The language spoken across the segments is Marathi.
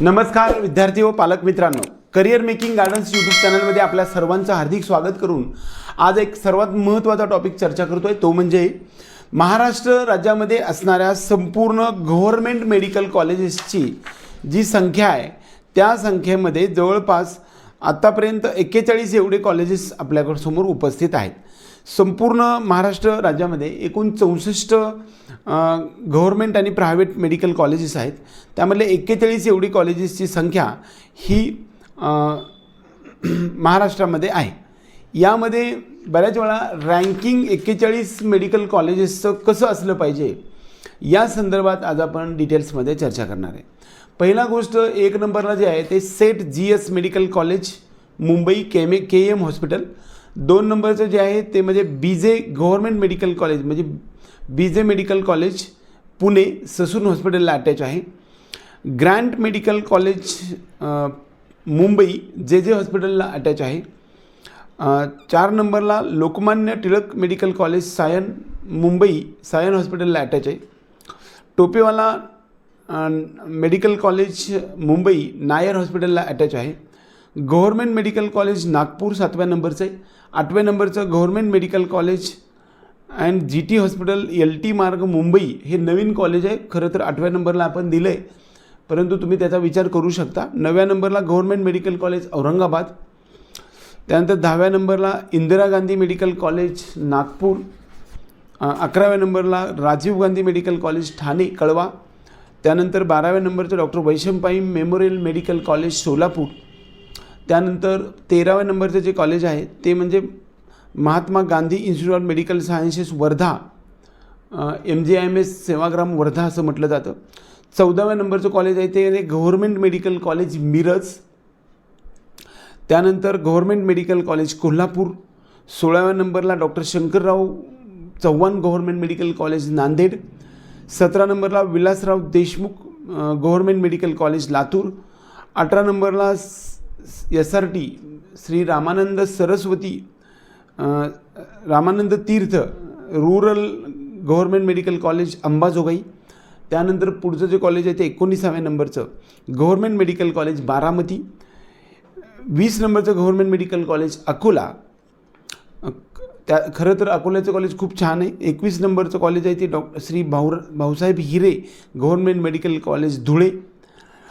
नमस्कार विद्यार्थी व पालक मित्रांनो. करिअर मेकिंग गार्डन्स यूट्यूब चॅनलमध्ये आपल्या सर्वांचं हार्दिक स्वागत करून आज एक सर्वात महत्त्वाचा टॉपिक चर्चा करतोय. तो म्हणजे महाराष्ट्र राज्यामध्ये असणाऱ्या संपूर्ण गव्हर्मेंट मेडिकल कॉलेजेसची जी संख्या आहे त्या संख्येमध्ये जवळपास आत्तापर्यंत एक्केचाळीस एवढे कॉलेजेस आपल्याकडे समोर उपस्थित आहेत. संपूर्ण महाराष्ट्र राज्यामध्ये एकूण चौसष्ट गव्हर्मेंट आणि प्रायव्हेट मेडिकल कॉलेजेस आहेत. त्यामधले एक्केचाळीस एवढी कॉलेजेसची संख्या ही महाराष्ट्रामध्ये आहे. यामध्ये बऱ्याच वेळा रँकिंग एक्केचाळीस मेडिकल कॉलेजेसचं कसं असलं पाहिजे या संदर्भात आज आपण डिटेल्समध्ये चर्चा करणार आहे. पहिला गोष्ट एक नंबरला जे आहे ते Seth G S medical college Mumbai केमे K M hospital दोन नंबरचं जे आहे ते म्हणजे बीजे गव्हर्मेंट मेडिकल कॉलेज म्हणजे B J medical college Pune Sassoon हॉस्पिटलला अटॅच आहे. Grant medical college Mumbai J J हॉस्पिटलला अटॅच आहे. चार नंबरला लोकमान्य टिळक मेडिकल कॉलेज सायन मुंबई सायन हॉस्पिटलला अटॅच आहे. टोपेवाला मेडिकल कॉलेज मुंबई नायर हॉस्पिटलला अटॅच आहे. गव्हर्मेंट मेडिकल कॉलेज नागपूर सातव्या नंबरचं आहे. आठव्या नंबरचं government medical college and G T hospital L T मार्ग मुंबई हे नवीन कॉलेज आहे. खरं तर आठव्या नंबरला आपण दिलं आहे परंतु तुम्ही त्याचा विचार करू शकता. नव्या नंबरला गव्हर्मेंट मेडिकल कॉलेज औरंगाबाद. त्यानंतर दहाव्या नंबरला इंदिरा गांधी मेडिकल कॉलेज नागपूर. अकराव्या नंबरला राजीव गांधी मेडिकल कॉलेज ठाणे कळवा. त्यानंतर बाराव्या नंबरचं doctor Vaishampayan memorial medical college Solapur. त्यानंतर तेराव्या नंबरचं जे कॉलेज आहे ते म्हणजे Mahatma Gandhi institute of medical sciences Wardha M J M S Sevagram Wardha असं म्हटलं जातं. चौदाव्या नंबरचं कॉलेज आहे ते गव्हर्मेंट मेडिकल कॉलेज मिरज. त्यानंतर गव्हर्मेंट मेडिकल कॉलेज कोल्हापूर. सोळाव्या नंबरला doctor Shankarrao Chavan government medical college Nanded. सतरा नंबरला Vilasrao Deshmukh government medical college Latur. अठरा नंबरला S R T Shri Ramanand Saraswati Ramanand Tirth rural government medical college Ambajogai. त्यानंतर पुढचं जे कॉलेज आहे ते एकोणीसाव्या नंबरचं गव्हर्मेंट मेडिकल कॉलेज बारामती. वीस नंबरचं गव्हर्मेंट मेडिकल कॉलेज अकोला. त्या खरं तर अकोल्याचं कॉलेज खूप छान आहे. एकवीस नंबरचं कॉलेज आहे ते doctor Shri Bhau Bhausaheb Hire government medical college Dhule.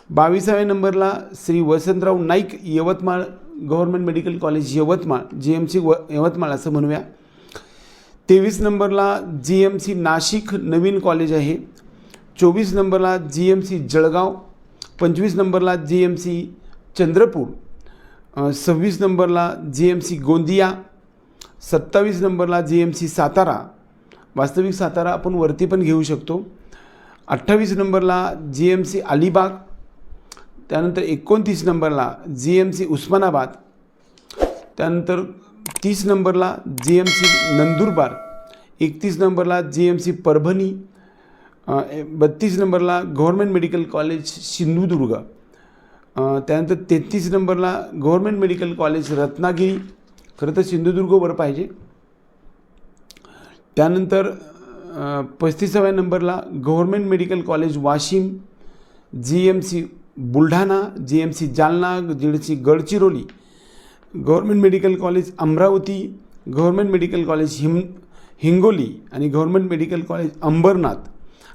बावीसाव्या नंबरला Shri Vasantrao Naik Yavatmal government medical college Yavatmal G M C व यवतमाळ असं म्हणूया. तेवीस नंबरला जी एम सी नाशिक नवीन कॉलेज आहे. चोवीस नंबरला जी एम सी जळगाव पंचवीस नंबरला जी एम सी चंद्रपूर सव्वीस नंबरला जी एम सी गोंदिया सत्तावीस नंबरला जी एम सी सातारा. वास्तविक सातारा आपण वरती पण घेऊ शकतो. अठ्ठावीस नंबरला जी एम सी अलिबाग त्यानंतर एकोणतीस नंबरला जी एम सी उस्मानाबाद त्यानंतर तीस नंबरला जी एम सी नंदुरबार एकतीस नंबरला जी एम सी परभणी बत्तीस नंबरला गव्हर्मेंट मेडिकल कॉलेज सिंधुदुर्ग त्यानंतर तेहतीस नंबरला गव्हर्मेंट मेडिकल कॉलेज रत्नागिरी खरं तर सिंधुदुर्गवर पाहिजे. त्यानंतर पस्तीसाव्या नंबरला government medical college Washim G M C Buldhana G M C Jalna जिडसी Gadchiroli government medical college Amravati government medical college हिम हिंगोली आणि गव्हर्मेंट मेडिकल कॉलेज अंबरनाथ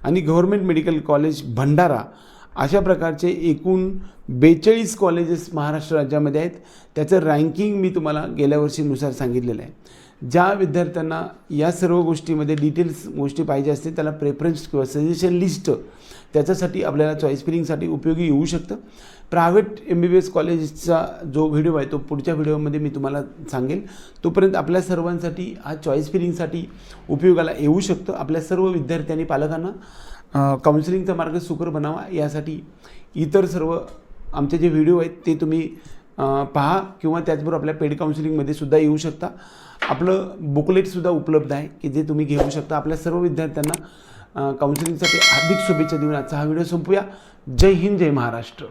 आणि गव्हर्मेंट मेडिकल कॉलेज भंडारा अशा प्रकारचे एकूण बेचाळीस कॉलेजेस महाराष्ट्र राज्यामध्ये आहेत. त्याचं रँकिंग मी तुम्हाला गेल्या वर्षीनुसार सांगितलेलं आहे. ज्या विद्यार्थ्यांना या सर्व गोष्टीमध्ये डिटेल्स गोष्टी पाहिजे असतील त्याला प्रेफरन्स किंवा सजेशन लिस्ट त्याच्यासाठी आपल्याला चॉईस फिलिंगसाठी उपयोगी येऊ शकतं. Private M B B S कॉलेजचा जो व्हिडिओ आहे तो पुढच्या व्हिडिओमध्ये मी तुम्हाला सांगेल. तोपर्यंत आपल्या सर्वांसाठी हा चॉईस फिलिंगसाठी उपयोगाला येऊ शकतं. आपल्या सर्व विद्यार्थ्यांनी पालकांना काउन्सिलिंगचा मार्ग सुकर बनावा. यासाठी इतर सर्व आमचे जे व्हिडिओ आहेत ते तुम्ही पहा किंवा त्याचबरोबर आपल्या पेड काउन्सिलिंगमध्ये सुद्धा येऊ शकता. आपलं बुकलेटसुद्धा उपलब्ध आहे की जे तुम्ही घेऊ शकता. आपल्या सर्व विद्यार्थ्यांना काउन्सिलिंगसाठी हार्दिक शुभेच्छा देऊन आजचा हा व्हिडिओ संपूया. जय हिंद जय महाराष्ट्र.